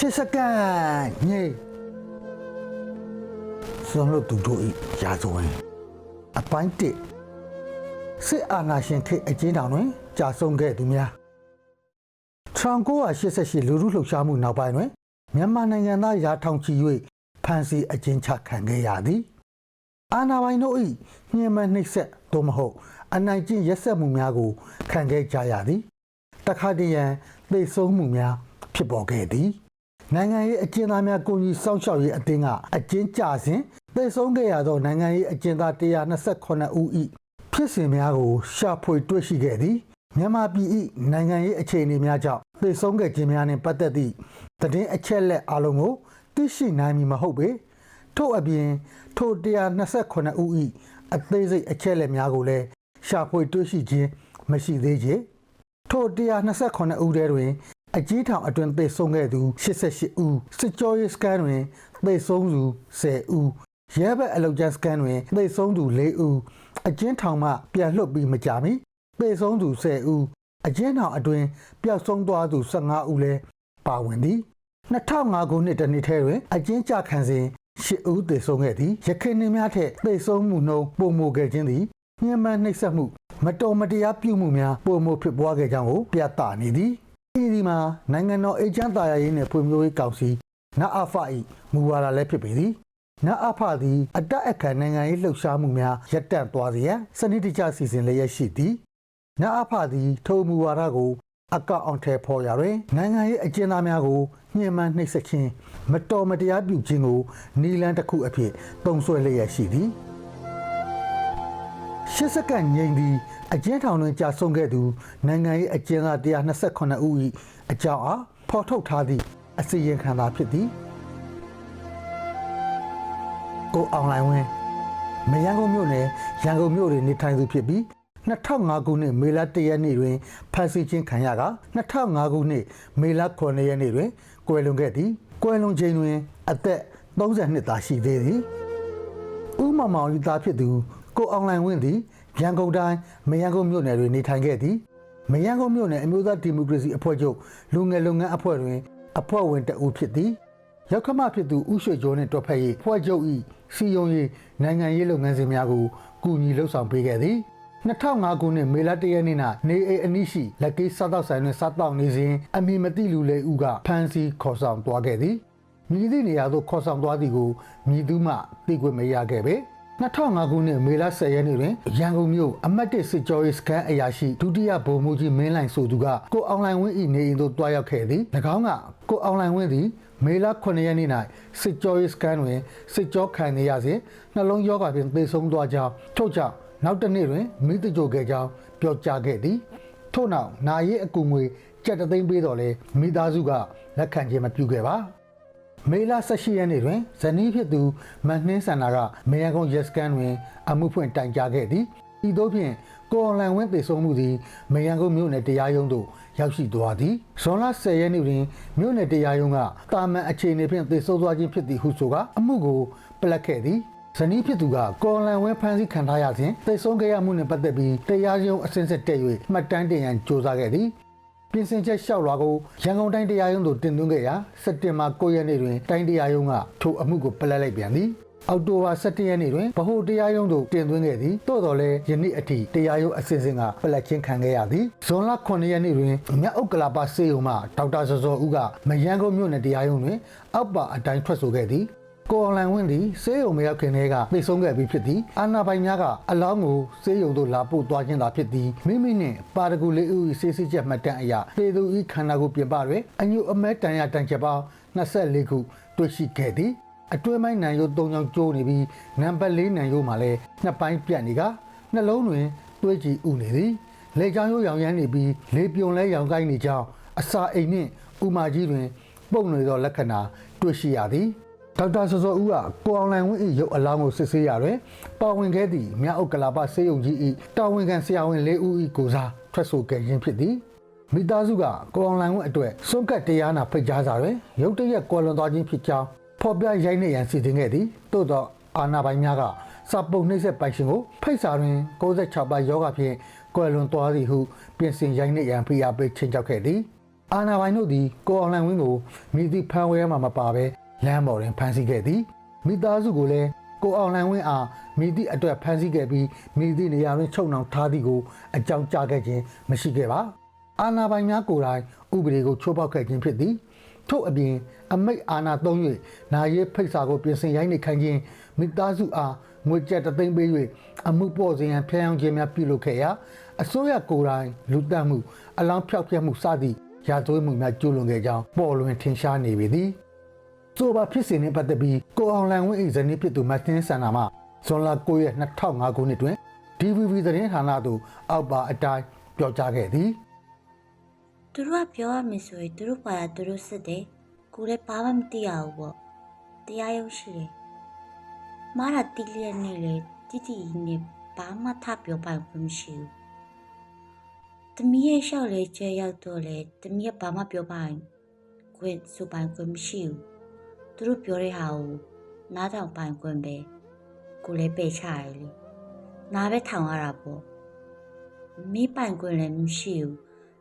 ရှစ်စက္ကန့်ညေစွန်လို့သူတို့ဤရာဇဝင်အပိုင်းတစ်စစ်အာဏာရှင်ခေတ်အကျဉ်းထောင်တွင်ကြာဆုံးခဲ့သူများ1988လူထုလှုပ်ရှားမှုနောက်ပိုင်းတွင်မြန်မာနိုင်ငံသားရာထောင်ချီ၍ဖမ်းဆီးအကျဉ်းချခံခဲ့ရသည်အာဏာပိုင်တို့၏ညှဉ်းပန်းနှိပ်စက်သို့မဟုတ် အနိုင်ကျင့်ရက်စက်မှုများကိုခံခဲ့ကြရသည်တခါတည်းရန်သိဆုံးမှုများဖြစ်ပေါ်ခဲ့သည် နိုင်ငံရေးအကျဉ်းသားများကိုကြီးစောင့်ရှောက်ရေးအသင်းကအကျဉ်းကျစဉ်သိဆုံးခဲ့ရသောနိုင်ငံရေးအကျဉ်းသား128ဦး၏ဖြစ်စဉ်များကိုရှာဖွေတွေ့ရှိခဲ့သည်မြန်မာပြည်၏နိုင်ငံရေးအခြေအနေများကြောင့်သိဆုံးခဲ့ခြင်းများနှင့်ပတ်သက်သည့်သတင်းအချက်အလက်အလုံးကိုသိရှိနိုင်မည်မဟုတ်ပေထို့အပြင်ထို128ဦး၏အသေးစိတ်အချက်အလက်များကိုလည်းရှာဖွေတွေ့ရှိခြင်းမရှိသေးချေထို128ဦးထဲတွင် အကြီးထောင်အတွင်သေဆုံးခဲ့သူ88ဦးစစ်ကြောရေးစကန်တွင်သေဆုံးသူ10ဦးရဲဘက်အလုတ်ကျန်းစကန်တွင်သေဆုံးသူ4ဦးအကျဉ်းထောင်မှပြန်လွှတ်ပြီးမကြာမီသေဆုံးသူ10ဦးအကျဉ်းထောင်အတွင်ပျောက်ဆုံးသွားသူ15ဦးလည်းပါဝင်သည်2005ခုနှစ်တနှစ်ထဲတွင်အကျဉ်းချခံစဉ်8ဦးသေဆုံးခဲ့သည်ရခိုင်နေများထက်သေဆုံးမှုနှုန်းပိုမိုခဲ့ခြင်းသည်ညှဉ်းပန်းနှိပ်စက်မှု မတော်မတရားပြုမှုများပိုမိုဖြစ်ပွားခဲ့ကြောင်းကိုပြသနေသည် ဤဒီမှာနိုင်ငံတော်အေဂျင့်တာယာရေးနှင့်ဖွံ့ဖြိုးရေးကောင်စီနအဖ၏မူဝါဒလည်းဖြစ်ပေသည်နအဖသည်အတက်အခါနိုင်ငံရေးလှုပ်ရှားမှုများရပ်တန့်သွားစေရန်စနစ်တကျစီစဉ်လျက်ရှိသည်နအဖသည်ထိုမူဝါဒကိုအကောက်အောင်ထဲဖော်ရတွင်နိုင်ငံရေးအကျဉ်းသားများကိုညှဉ်းပန်းနှိပ်စက်ခြင်းမတော်မတရားပြုခြင်းကိုနီလန်းတစ်ခုအဖြစ်တုံ့ဆွဲလျက်ရှိသည် ရှစ်စက္ကန့်ငိမ့်သည်အကျဉ်းထောင်တွင်ကြာဆုံးခဲ့သူနိုင်ငံရေးအကျဉ်းသား128ဦး၏အကြောင်းအားဖော်ထုတ်ထားသည့်အစီရင်ခံစာဖြစ်သည်ကိုအောင်လိုင်းဝင်းမရန်ကုန်မြို့နယ်ရန်ကုန်မြို့တွင်နေထိုင်သူဖြစ်ပြီး2005ခုနှစ်မေလ1ရက်နေ့တွင်ဖမ်းဆီးခြင်းခံရက2005ခုနှစ်မေလ9ရက်နေ့တွင်ကွယ်လွန်ခဲ့သည်ကွယ်လွန်ချိန်တွင် အသက်32နှစ်သာရှိသေးသည်ဥမမောင်ဤသားဖြစ်သူ ကိုအောင်လိုင်ဝင်းသည်ရန်ကုန်တိုင်းမရန်ကုန်မြို့နယ်တွင်နေထိုင်ခဲ့သည်မရန်ကုန်မြို့နယ်အမျိုးသားဒီမိုကရေစီအဖွဲ့ချုပ်လူငယ်လုပ်ငန်းအဖွဲ့တွင် အဖွဲ့ဝင်တအူဖြစ်သည်ရောက်ခမဖြစ်သူဥရွှေကျော်နှင့်တော်ဖက်ရေးဖွဲ့ချုပ်၏စီယုံရေးနိုင်ငံရေးလုပ်ငန်းစဉ်များကိုကူညီလှုပ်ဆောင်ပေးခဲ့သည်2005ခုနှစ်မေလ1ရက်နေ့၌နေအိမ်အနီးရှိလက်ကီးစားတောက်ဆိုင်တွင်စားတောက်နေစဉ်အမည်မသိလူလေးဦးကဖမ်းဆီးခေါ်ဆောင်သွားခဲ့သည်မြည်သည့်နေရာသို့ခေါ်ဆောင်သွားသည်ကိုမြည်သူမှသိခွင့်မရခဲ့ပေ 2005ခုနှစ်မေလ10ရက်နေ့တွင်ရန်ကုန်မြို့အမတ်တစ်စစ်ကြောရေးစခန်းအရာရှိဒုတိယဗိုလ်မှူးကြီးမင်းလိုင်ဆိုသူကကိုအောင်လိုင်ဝင်း၏နေအိမ်သို့တွားရောက်ခဲ့သည်၎င်းကကိုအောင်လိုင်ဝင်းသည်မေလ9ရက်နေ့၌စစ်ကြောရေးစခန်းတွင်စစ်ကြောခံနေရစဉ်နှလုံးရောဂါဖြင့်သေဆုံးသွားကြောင်းထို့ကြောင့်နောက်တစ်နေ့တွင်မိတကြိုခဲ့ကြောင်းပြောကြားခဲ့သည်ထို့နောက်နာရီအကူငွေကြက်တသိန်းပေးတော်လဲမိသားစုကလက်ခံခြင်းမပြုခဲ့ပါ မေလ18ရက်နေ့တွင်ဇနီးဖြစ်သူမနှင်းစန္ဒာကမေယံကုန်းရက်စကန်တွင် အမှုဖွင့်တိုင်ကြားခဲ့သည်ဤသို့ဖြင့်ကိုအွန်လိုင်းဝင်းသေဆုံးမှုသည်မေယံကုန်းမြို့နယ်တရားရုံးသို့ရောက်ရှိသွားသည်ဇွန်လ10ရက်နေ့တွင်မြို့နယ်တရားရုံးကတာမန်အခြေအနေဖြင့်သေဆုံးသွားခြင်းဖြစ်သည်ဟုဆိုကာအမှုကိုပလက်ခဲ့သည်ဇနီးဖြစ်သူကကော်လန်ဝဲဖမ်းဆီးခံထားရစဉ်တိတ်ဆုံးခဲ့ရမှုနှင့်ပတ်သက်ပြီးတရားရုံးအစင်းစစ်တက်၍မှတ်တမ်းတင်ရန်ကြိုးစားခဲ့သည် ပြင်ဆင်ချက်လျှောက်လွှာကိုရန်ကုန်တိုင်းတရားရုံးသို့တင်သွင်းခဲ့ရာစက်တင်ဘာ9ရက်နေ့တွင်တိုင်းတရားရုံးကထိုအမှုကိုပလက်လိုက်ပြန်သည်အောက်တိုဘာ17ရက်နေ့တွင်ဗဟိုတရားရုံးသို့တင်သွင်းခဲ့သည်သို့တော်လည်းယနေ့အထိတရားရုံးအစဉ်စဉ်ကပလက်ချင်းခံခဲ့ရသည်ဇွန်လ9ရက်နေ့တွင်မြတ်ဥက္ကလာပစေယုံမှဒေါက်တာစောစောဦးကမယန်းကုန်းမြို့နယ်တရားရုံးတွင်အောက်ပါအတိုင်းထွက်ဆိုခဲ့သည် ကိုအွန်လိုင်းဝင်းသည်စေးရုံမရောက်ခင်တည်းကသိဆုံးခဲ့ပြီးဖြစ်သည်အာနာပိုင်များကအလောင်းကိုစေးရုံသို့လာပို့သွားခြင်းသာဖြစ်သည်မိမိနှင့်ပါရဂူလေးဦး၏စေးစစ်ချက်မှတ်တမ်းအရတေသူ၏ခန္ဓာကိုယ်ပြင်ပတွင်အညုအမဲတန်ရတန်ချက်ပေါင်း24ခုတွေ့ရှိခဲ့သည်အတွင်းပိုင်းနံရိုး၃ချောင်းကျိုးနေပြီးနံပါတ်၄နံရိုးမှာလည်းနှစ်ပိုင်းပြတ်နေကနှလုံးတွင်တွေးကြည့်ဥနေသည်လေချောင်းရိုးရောင်ရမ်းနေပြီးလေပြုံလဲရောင်ကိုင်းနေကြောင်းအစာအိမ်နှင့်ဥမာကြီးတွင် ပုံနေသောလက္ခဏာတွေ့ရှိရသည် ဒေါက်တာစောစောဦးကကိုအောင်လိုင်ဝင်း၏ရုပ်အလောင်းကိုစစ်ဆေးရတွင်ပါဝင်ခဲ့သည့်မြောက်ဥက္ကလာပစေယုံကြီး၏တာဝန်ခံဆရာဝန်လေးဦး၏ကိုစားထွက်ဆိုခဲ့ခြင်းဖြစ်သည်မိသားစုကကိုအောင်လိုင်ဝင်းအတွက်စွန့်ကတ်တရားနာဖိတ်ကြားစာတွင်ရုတ်တရက်ကွယ်လွန်သွားခြင်းဖြစ်ကြောင်းဖော်ပြရိုက်နှိပ်ရန်စီစဉ်ခဲ့သည်သို့သောအာနာပိုင်များကစာပုံနှိပ်စက်ပိုင်ရှင်ကိုဖိတ်စာတွင်66ပါးယောဂဖြင့်ကွယ်လွန်သွားသည်ဟုပြင်ဆင်ရိုက်နှိပ်ရန်ဖိအားပေးချိန်ချောက်ခဲ့သည်အာနာပိုင်တို့သည်ကိုအောင်လှိုင်ဝင်းကိုမိသည့်ဖမ်းဝဲမှမပါဘဲ လမ်းပေါ်တွင်ဖမ်းဆီးခဲ့သည်မိသားစုကိုလည်းကိုအောင်လှိုင်ဝင်းအားမိသည့်အတွက်ဖမ်းဆီးခဲ့ပြီးမိသည့်နေရာတွင်ချုပ်နှောင်ထားသည်ကိုအကြောင်းကြားခဲ့ခြင်းမရှိခဲ့ပါအာနာပိုင်များကိုယ်တိုင်ဥပဒေကိုချိုးဖောက်ခဲ့ခြင်းဖြစ်သည်ထို့အပြင်အမိတ်အာဏာသုံး၍နာရေးဖိတ်စာကိုပြင်ဆင်ရိုက်နှိပ်ခိုင်းခြင်းမိသားစုအားငွေကျပ်တသိန်းပေး၍အမှုပေါ်စဉ်ရန်ဖျံ့အောင်ခြင်းများပြုလုပ်ခဲ့ရာအစိုးရကိုယ်တိုင်လူတက်မှုအလောင်းဖျောက်ဖျက်မှုစသည့်ရာဇဝတ်မှုများကျူးလွန်ခဲ့ကြောင်းပေါ်လွင်ထင်ရှားနေပေသည် ဆိုပါဖြစ်စဉ်နှင့်ပတ်သက်ပြီးကိုအောင်လန်ဝင်း၏ဇနီးဖြစ်သူမတ်တင်ဆန္ဒမှဇွန်လ9ရက်2005ခုနှစ်တွင် DVB သတင်းဌာနသို့အောက်ပါအတိုင်းပြောကြားခဲ့သည်သူတို့ကပြောရမယ်ဆိုရင်သူတို့ပါတာသူတို့စစ်တယ်ကိုလည်းဘာမှမသိရဘူးပေါ့တရားရုံးရှိတယ်မားတာတီလျက်နေလေတီတီနဲ့ဘာမှထပြောပိုင်ဘူးမရှိဘူးတမီးရဲ့ရှောက်လေကျဲရောက်တော့လေတမီးကဘာမှပြောပိုင်ခွင့်စူပိုင်ခွင့်မရှိဘူး သူတို့ပြောတဲ့ဟာကိုနားထောင်ပိုင်ခွင့်ပဲကိုလည်းပယ်ချရလေနားပဲထောင်ရတာပေါ့မိပိုင်ခွင့်လည်းမရှိဘူး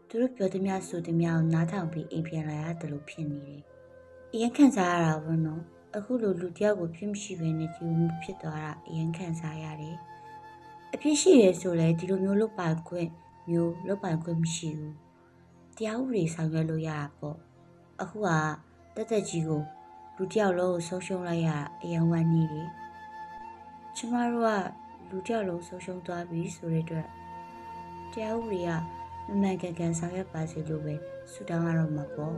သူတို့ပြောသည်များဆိုသည်များကိုနားထောင်ပြီးအိမ်ပြန်လာရတယ်လို့ဖြစ်နေတယ်။အရင်ခံစားရတာဘောနော်။အခုလိုလူတယောက်ကိုဖြစ်မရှိဘဲနဲ့ဒီလိုမျိုးဖြစ်သွားတာအရင်ခံစားရတယ်။အဖြစ်ရှိရဲဆိုလဲဒီလိုမျိုးလုတ်ပိုင်ခွင့်မျိုးလုတ်ပိုင်ခွင့်မရှိဘူး။တရားဥပဒေဆောင်ရွက်လို့ရတာပေါ့။အခုကတက်တက်ကြီးကို လူတယောက်လုံးကိုဆုံးရှုံးလိုက်ရတာအရင်ဝမ်းနေတယ်။ကျမတို့ကလူတယောက်လုံးဆုံးရှုံးသွားပြီဆိုတဲ့အတွက်တရားဥပဒေကမမှန်ကန်ကန်ဆောင်ရွက်ပါစေလို့ပဲဆုတောင်းရတော့မှာပေါ့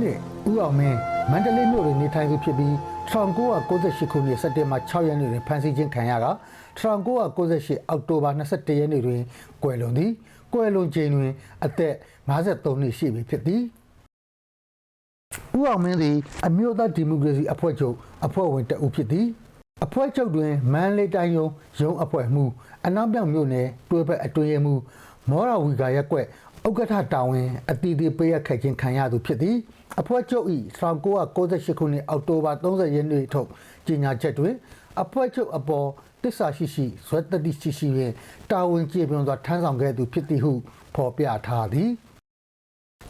နှစ်ဦးအောင်မင်းမန္တလေးမြို့တွင်နေထိုင်သူဖြစ်ပြီး1998ခုနှစ်စက်တင်ဘာ6ရက်နေ့တွင်ဖမ်းဆီးခြင်းခံရက1998အောက်တိုဘာ21ရက်နေ့တွင်ကွယ်လွန်သည်ကွယ်လွန်ချိန်တွင် အသက်53နှစ်ရှိပြီဖြစ်သည်ဦးအောင်မင်းသည်အမျိုးသားဒီမိုကရေစီအဖွဲ့ချုပ်အဖွဲ့ဝင်တအုပ်ဖြစ်သည်အဖွဲ့ချုပ်တွင်မန္တလေးတိုင်းရုံးရုံးအဖွဲ့မှုအနောက်မြောက်မြို့နယ်တွဲဘက်အတွင်းရေးမှုမောရဝီကာရက်ကွက်ဥက္ကဋ္ဌတာဝန်အတီးတီးပေးရခက်ခြင်းခံရသူဖြစ်သည် အဖွဲ့ချုပ်၏1998ခုနှစ်အောက်တိုဘာ30ရက်နေ့ထုတ်ကြေညာချက်တွင်အဖွဲ့ချုပ်အပေါ်တစ္ဆာရှိရှိဇွဲတတိရှိရှိဖြင့်တာဝန်ကျေပွန်စွာထမ်းဆောင်ခဲ့သူဖြစ်သည်ဟုဖော်ပြထားသည်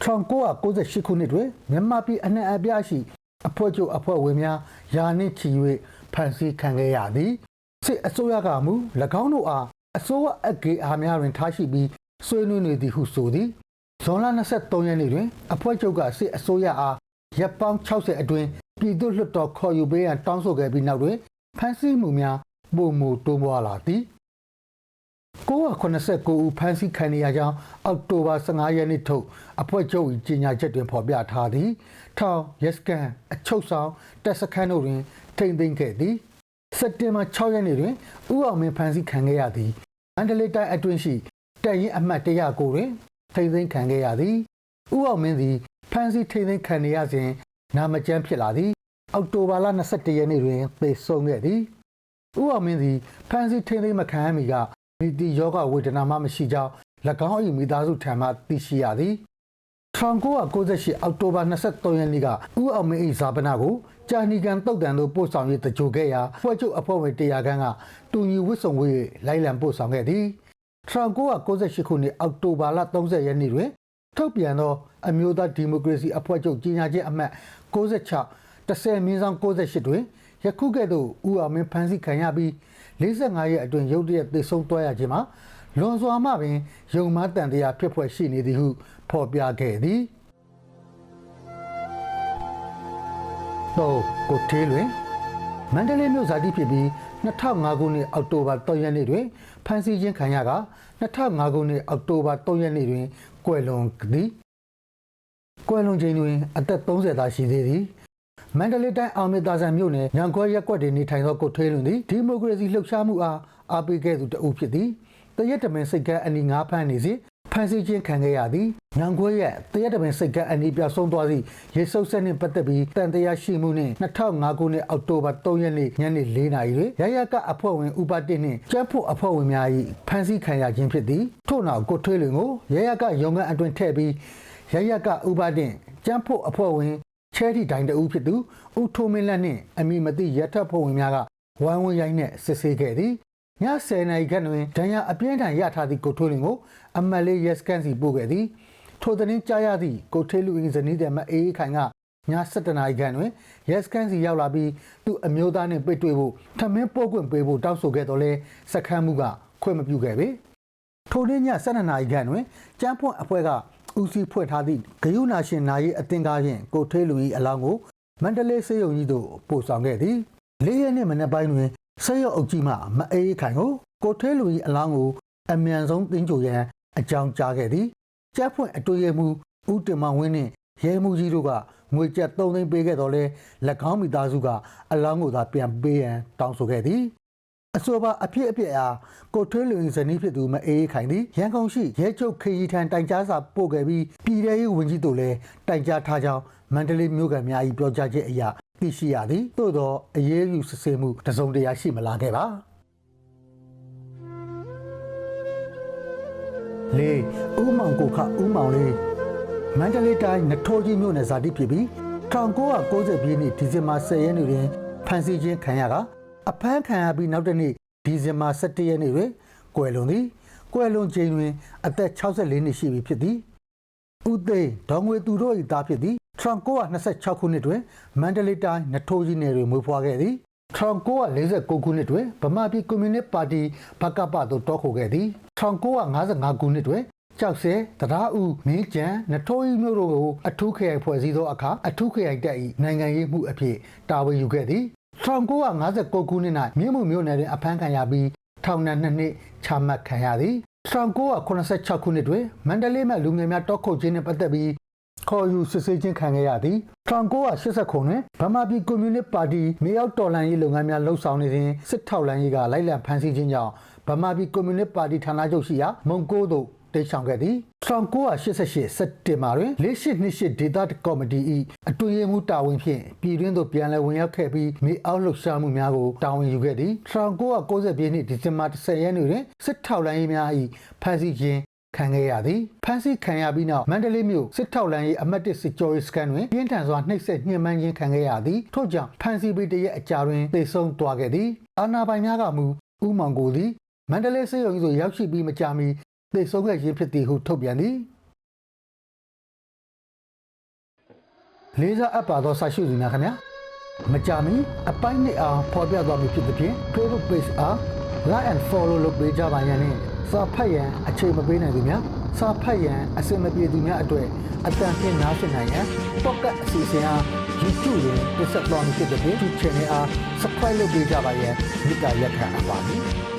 1998ခုနှစ်တွင်မြန်မာပြည်အနှံ့အပြားရှိအဖွဲ့ချုပ်အဖွဲ့ဝင်များယာနှင့်ချီ၍ဖမ်းဆီးခံခဲ့ရသည်စစ်အစိုးရကမူ၎င်းတို့အားအစိုးရအကေအားများတွင်ထားရှိပြီးဆွေးနွေးနေသည်ဟုဆိုသည် ဇွန်လ23ရက်နေ့တွင် အဖွဲ့ချုပ်ကစစ်အစိုးရအားရပ်ပေါင်း60အတွင်းပြည်သူ့လွှတ်တော်ခေါ်ယူပေးရန်တောင်းဆိုခဲ့ပြီးနောက်တွင်ဖမ်းဆီးမှုများပုံမူတိုးပွားလာသည်989ဦးဖမ်းဆီးခံရကြောင်းအောက်တိုဘာ15ရက်နေ့ထုတ်အဖွဲ့ချုပ်၏ကြေညာချက်တွင်ဖော်ပြထားသည်ထောင်ရက်စကန်အချုပ်ဆောင်တက်စခန်းတို့တွင် ထိမ့်သိမ်းခဲ့သည်စက်တင်ဘာ6ရက်နေ့တွင်ဦးအောင်မင်းဖမ်းဆီးခံခဲ့ရသည်မန္တလေးတိုင်းအတွင်းရှိတပ်ရင်းအမှတ်109တွင် ထိမ့်သိမ်းခံခဲ့ရသည်ဦးအောင်မင်းသည်ဖမ်းဆီးထိမ့်သိမ်းခံရစဉ်နာမကျန်းဖြစ်လာသည် အောက်တိုဘာလ21ရက်နေ့တွင်သေဆုံးခဲ့သည်ဦးအောင်မင်းသည်ဖမ်းဆီးထိန်းသိမ်းမခံရမီကမိတီယောဂဝေဒနာမှမရှိကြောင်း၎င်း၏မိသားစုထံမှသိရှိရသည်1998အောက်တိုဘာ23ရက်နေ့ကဦးအောင်မင်း၏ဇာပနာကိုကြာနီကန်တုတ်တန်သို့ပို့ဆောင်၍တကြိုခဲ့ရာဖွဲ့ချုပ်အဖွဲ့ဝင်တရားခန်းကတူညီဝစ်စုံဝေး၍လိုက်လံပို့ဆောင်ခဲ့သည် 1998ခုနှစ်အောက်တိုဘာလ30ရက်နေ့တွင်ထုတ်ပြန်သောအမျိုးသားဒီမိုကရေစီအဖွဲ့ချုပ်ကြီးညာချက်အမှတ်66 10မြင်းဆောင်68တွင်ယခုကဲ့သို့ဦးအောင်မင်းဖမ်းဆီးခံရပြီး45ရက်အတွင်းရုတ်တရက်သေဆုံးသွားရခြင်းမှာလွန်စွာမှပင်ယုံမတန်တရားဖြစ်ဖွဲ့ရှိနေသည်ဟုဖော်ပြခဲ့သည်တော့ကိုသေးလွင်မန္တလေးမြို့ဇာတိဖြစ်ပြီး2005ခုနှစ်အောက်တိုဘာ3ရက်နေ့တွင် ဖမ်းဆီးခြင်းခံရက2005ခုနှစ်အောက်တိုဘာ3ရက်နေ့တွင်ကွယ်လွန်သည်ကွယ်လွန်ချိန်တွင် အသက်30သာရှိသေးသည်မန္တလေးတိုင်းအောင်မြသာဆန်မြို့နယ်ညောင်ခွဲရက်ကွက်တွင်နေထိုင်သောကိုထွေးလွန်သည်ဒီမိုကရေစီလှုပ်ရှားမှုအားအားပေးခဲ့သူတအုပ်ဖြစ်သည်တရက်တမင်စိတ်ကမ်းအနီငါးဖမ်းနေစဉ် ဖဖန်ဆီးခြင်းခံခဲ့ရသည်။ညောင်ခွဲရဲ့တရက်တပင်စိတ်ကအနီးပြောက်ဆုံးသွားသည့်ရေဆုပ်ဆက်နှင့်ပတ်သက်ပြီးတန်တရားရှိမှုနှင့်2005ခုနှစ်အောက်တိုဘာ3ရက်နေ့ညနေ4နာရီတွင်ရရကအဖွဲ့ဝင်ဥပဒေနှင့်ကျန်းဖို့အဖွဲ့ဝင်များ၏ဖန်ဆီးခံရခြင်းဖြစ်သည်။ထို့နောက်ကိုထွေးလွင်ကိုရရကရုံငန်းအတွင်ထည့်ပြီးရရကဥပဒေကျန်းဖို့အဖွဲ့ဝင်ချဲတီတိုင်တဦးဖြစ်သူဦးထိုးမင်းလက်နှင့်အမိမသိရထပ်ဖွဲ့ဝင်များကဝိုင်းဝန်းရိုင်းနှင့်စစ်ဆေးခဲ့သည်။ ည10နာရီခန့်တွင်ဒဏ်ရာအပြင်းထန်ရထားသည့်ကိုထွေးလွင်ကိုအမတ်လေးရက်စကန်စီပို့ခဲ့သည်။ထိုသတင်းကြားရသည့်ကိုထွေးလူအင်းဇနီးတဲ့မအေးခိုင်ကည7နာရီခန့်တွင်ရက်စကန်စီရောက်လာပြီးသူ့အမျိုးသားနှင့်ပိတ်တွေ့ဖို့ထမင်းပို့ခွင့်ပေးဖို့တောင်းဆိုခဲ့တော့လဲစခန်းမှုကခွင့်မပြုခဲ့ပေ။ထိုနေ့ည7နာရီခန့်တွင်ကျန်းဖွင့်အဖွဲ့ကဦးစီးဖွဲ့ထားသည့်ဂယုနာရှင်နာရီအသင်္ကားဖြင့်ကိုထွေးလူ၏အလောင်းကိုမန္တလေးစေယုံကြီးသို့ပို့ဆောင်ခဲ့သည်လေးရက်နေ့မနေ့ပိုင်းတွင် စေယုံအုပ်ကြီးမှမအေးခိုင်ကိုကိုထွေးလူ၏အလောင်းကိုအမြန်ဆုံးတင်ကြိုရန်အကြောင်းကြားခဲ့သည်ကျန်းဖွင့်အတွေ့အမှုဦးတင်မောင်ဝင်းနှင့်ရဲမှုကြီးတို့ကငွေကျပ်3သိန်းပေးခဲ့တော့လဲ၎င်းမိသားစုကအလောင်းကိုသာပြန်ပေးရန်တောင်းဆိုခဲ့သည်အဆိုပါအဖြစ်အပျက်အားကိုထွေးလူရင်ဇနီးဖြစ်သူမအေးခိုင်သည်ရန်ကုန်ရှိရဲချုပ်ခေရီထံတိုင်ကြားစာပို့ခဲ့ပြီးပြည်ထရေးဝန်ကြီးတို့လည်းတိုင်ကြားထားကြောင်းမန္တလေးမြို့ကများ၏ပြောကြားချက်အရ သိရှိရသည်သို့သောအရေးယူစစ်ဆေးမှုတစုံတရာရှိမလာခဲ့ပါလေဦးမောင်ကိုခဦးမောင်လေးမန္တလေးတိုင်းနထိုးကြီးမြို့နယ်ဇာတိဖြစ်ပြီး1990ပြည့်နှစ်ဒီဇင်ဘာ10ရက်နေ့တွင်ဖမ်းဆီးခြင်းခံရကအဖမ်းခံရပြီးနောက်တစ်နေ့ဒီဇင်ဘာ17ရက်နေ့တွင်ကွယ်လွန်သည်ကွယ်လွန်ချိန်တွင် အသက်64နှစ်ရှိပြီဖြစ်သည်ဦးသိန်းဒေါငွေသူတို့၏သားဖြစ်သည် 1926ခုနှစ်တွင်မန္တလေးတိုင်းနထိုးကြီးနယ်တွင်မွေးဖွားခဲ့သည်1949ခုနှစ်တွင်ဗမာပြည်ကွန်မြူနစ်ပါတီဘကပသို့တောခိုခဲ့သည်1955ခုနှစ်တွင်ကြောက်စဲတရားဦးမင်းကျန်နထိုးကြီးမြို့တို့ကိုအထူးခရိုင်ဖွဲ့စည်းသောအခါအထူးခရိုင်တပ်၏နိုင်ငံရေးမှုအဖြစ်တာဝန်ယူခဲ့သည်1959ခုနှစ်၌မြို့မှုမြို့နယ်တွင်အဖမ်းခံရပြီးထောင်ဒဏ်နှစ်နှစ်ချမှတ်ခံရသည်1986ခုနှစ်တွင်မန္တလေးမှလူငယ်များတောက်ခုတ်ခြင်းနှင့်ပတ်သက်ပြီး ခေါ်ယူစစ်ဆေးခြင်းခံခဲ့ရသည်1989ခုတွင်ဗမာပြည်ကွန်မြူနစ်ပါတီမြေအောက်တော်လှန်ရေးလုပ်ငန်းများလှုပ်ဆောင်နေစဉ်စစ်ထောက်လှမ်းရေးကလိုက်လံဖမ်းဆီးခြင်းကြောင့်ဗမာပြည်ကွန်မြူနစ်ပါတီဌာနချုပ်ရှိရာမုံကိုးသို့တိတ်ဆောင်ခဲ့သည်1988စက်တင်ဘာတွင်4828ဒေသကော်မတီ၏အတွင်းရေးမှူးတာဝန်ဖြင့်ပြည်တွင်းသို့ပြန်လည်ဝင်ရောက်ခဲ့ပြီးမြေအောက်လှုပ်ရှားမှုများကိုတာဝန်ယူခဲ့သည်1990ပြည့်နှစ်ဒီဇင်ဘာ10ရက်နေ့တွင်စစ်ထောက်လှမ်းရေးများ၏ဖမ်းဆီးခြင်း ခံခဲ့ရသည်ဖမ်းဆီးခံရပြီးနောက်မန္တလေးမြို့စစ်ထောက်လှမ်းရေးအမတ်တစ်စစ်ကြောရေးစခန်းတွင်ပြင်းထန်စွာနှိပ်စက်ညှဉ်းပန်းခြင်းခံခဲ့ရသည်ထို့ကြောင့်ဖမ်းဆီးပြီးတရက်အကြာတွင်သေဆုံးသွားခဲ့သည်အာဏာပိုင်များကမူဥမောင်ကိုသည်မန္တလေးစေယုံကြီးသို့ရောက်ရှိပြီးမကြာမီသေဆုံးခဲ့ခြင်းဖြစ်သည်ဟုထုတ်ပြန်သည်လေးစားအပ်ပါသောစာရှိသူများခင်ဗျာမကြာမီအပိုင်းနှစ်အောင်ဖော်ပြသွားမည်ဖြစ်သဖြင့် Facebook page အား like and follow လုပ်ပေးကြပါရန်နှင့် စာဖတ်ရန်အချိန်မပေးနိုင်သူများစာဖတ်ရန်အစင်မပြေသူများအတွက်အတန်ဖြင့်နားဆင်နိုင်ရန် podcast အစီအစဉ်အား YouTube တွင်တင်ဆက်သွားမည်ဖြစ်သဖြင့် YouTube channel အား subscribe လုပ်ပေးကြပါရန်မေတ္တာရက်ခံအပ်ပါသည်